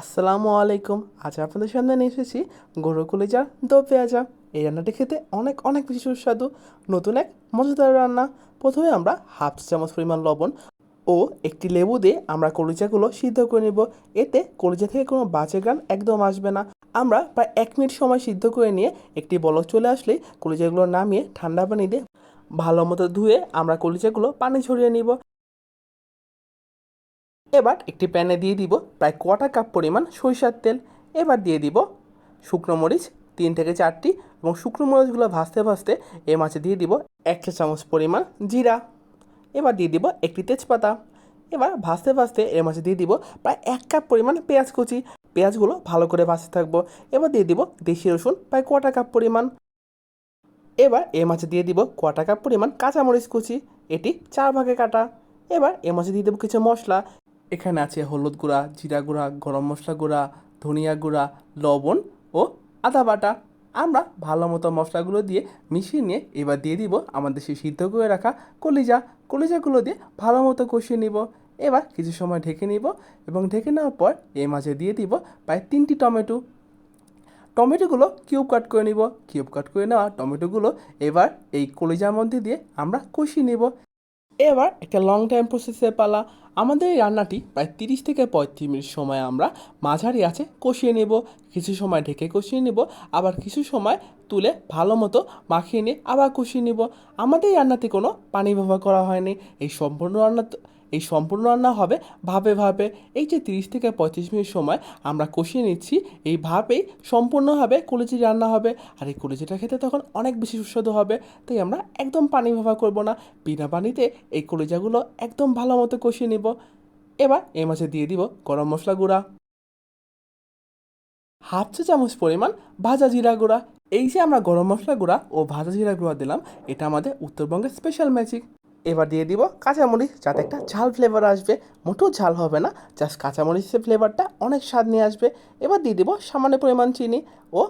আসসালামু আলাইকুম। আজ আপনাদের সামনে নিয়ে এসেছি গরু কলিজার দো পেঁয়াজা। এই রান্নাটি খেতে অনেক অনেক বেশি সুস্বাদু। নতুন এক মজাদার রান্না। প্রথমে আমরা হাফ চামচ পরিমাণ লবণ ও একটি লেবু দিয়ে আমরা কলিজাগুলো সিদ্ধ করে নিব। এতে কলিজা থেকে কোনো বাজে গান একদম আসবে না। আমরা প্রায় এক মিনিট সময় সিদ্ধ করে নিয়ে একটি বলক চলে আসলেই কলিজাগুলো নামিয়ে ঠান্ডা পানি দিয়ে ভালো মতো ধুয়ে আমরা কলিজাগুলো পানি ছড়িয়ে নিব। এবার একটি প্যানে দিয়ে দিব প্রায় কটা কাপ পরিমাণ সরিষার তেল। এবার দিয়ে দিব শুকনো মরিচ, তিন থেকে চারটি এবং শুকনো মরিচগুলো ভাজতে ভাজতে এ মাছে দিয়ে দিব এক চা চামচ পরিমাণ জিরা। এবার দিয়ে দিব একটি তেজপাতা। এবার ভাজতে ভাজতে এর মাছে দিয়ে দিব প্রায় এক কাপ পরিমাণ পেঁয়াজ কুচি। পেঁয়াজগুলো ভালো করে ভাজতে থাকব। এবার দিয়ে দিব দেশি রসুন, প্রায় কটা কাপ পরিমাণ। এবার এর মাঝে দিয়ে দিব কটা কাপ পরিমাণ কাঁচামরিচ কুচি। এটি চার ভাগে কাটা। এবার এর মাঝে দিয়ে দেবো কিছু মশলা। এখানে আছে হলুদ গুঁড়া, জিরা গুঁড়া, গরম মশলা গুঁড়া, ধনিয়া গুঁড়া, লবণ ও আদা বাটা। আমরা ভালো মতো মশলাগুলো দিয়ে মিশিয়ে নিয়ে এবার দিয়ে দিব আমাদের সেই সিদ্ধ করে রাখা কলিজা। কলিজাগুলো দিয়ে ভালো মতো কষিয়ে নিব। এবার কিছু সময় ঢেকে নিব এবং ঢেকে নেওয়ার পর এর মাঝে দিয়ে দিব প্রায় তিনটি টমেটো। টমেটোগুলো কিউব কাট করে নিব। কিউব কাট করে নেওয়া টমেটোগুলো এবার এই কলিজার মধ্যে দিয়ে আমরা কষিয়ে নিব। এবার একটা লং টাইম প্রসেসের পালা। আমাদের এই রান্নাটি প্রায় তিরিশ থেকে পঁয়ত্রিশ মিনিট সময় আমরা মাঝারি আছে কষিয়ে নেব। কিছু সময় ঢেকে কষিয়ে নেব, আবার কিছু সময় তুলে ভালো মতো মাখিয়ে নিয়ে আবার কষিয়ে নেব। আমাদের এই রান্নাতে কোনো পানি ব্যবহার করা হয়নি। এই সম্পূর্ণ রান্না এই সম্পূর্ণ রান্না হবে ভাবে ভাবে এই যে তিরিশ থেকে পঁয়ত্রিশ মিনিট সময় আমরা কষিয়ে নিচ্ছি, এই ভাবেই সম্পূর্ণভাবে কলেজি রান্না হবে। আর এই কলেজিটা খেতে তখন অনেক বেশি সুস্বাদু হবে, তাই আমরা একদম পানি ব্যবহার করব না। বিনা পানিতে এই কলিজাগুলো একদম ভালো মতো কষিয়ে নেব। এবার এর মাঝে দিয়ে দিব গরম মশলা গুঁড়া। হাফ চা চামচ পরিমাণ ভাজা জিরা গুঁড়া। এই যে আমরা গরম মশলা গুঁড়া ও ভাজা জিরা গুঁড়া দিলাম, এটা আমাদের উত্তরবঙ্গের স্পেশাল ম্যাজিক এবার দিয়ে দিব কাঁচামরিচ, যাতে একটা ঝাল ফ্লেভার আসবে। মোটেও ঝাল হবে না জাস্ট কাঁচামরিচের ফ্লেভারটা অনেক স্বাদ নিয়ে আসবে। এবার দিয়ে দিব সামান্য পরিমাণ চিনি ও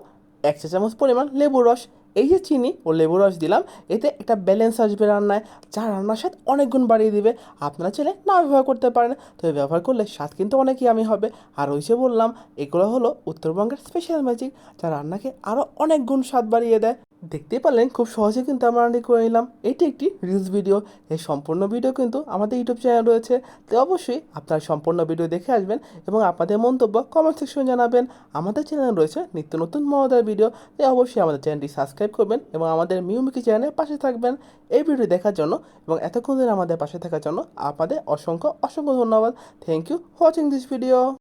এক চা চামচ পরিমাণ লেবুর রস। এই যে চিনি ও লেবুর রস দিলাম, এতে একটা ব্যালেন্স আসবে রান্নায়, যা রান্নার স্বাদ অনেক গুণ বাড়িয়ে দিবে। আপনারা চাইলে না ব্যবহার করতে পারেন, তবে ব্যবহার করলে স্বাদ কিন্তু অনেকই আমি হবে। আর ওই যে বললাম, এগুলো হলো উত্তরবঙ্গের স্পেশাল ম্যাজিক যা রান্নাকে আরও অনেক গুণ স্বাদ বাড়িয়ে দেয়। দেখতেই পারলেন, খুব সহজে কিন্তু আমরা রান্না করে নিলাম। এটি একটি রিলস ভিডিও এই সম্পূর্ণ ভিডিও কিন্তু আমাদের ইউটিউব চ্যানেল রয়েছে। তো অবশ্যই আপনারা সম্পূর্ণ ভিডিও দেখে আসবেন এবং আপনাদের মন্তব্য কমেন্ট সেকশনে জানাবেন। আমাদের চ্যানেল রয়েছে নিত্য নতুন মজাদার ভিডিও তাই অবশ্যই আমাদের চ্যানেলটি সাবস্ক্রাইব করবেন এবং আমাদের মিউমিকি চ্যানেলের পাশে থাকবেন। এই ভিডিও দেখার জন্য এবং এতক্ষণ ধরে আমাদের পাশে থাকার জন্য আপনাদের অসংখ্য অসংখ্য ধন্যবাদ। Thank you watching this video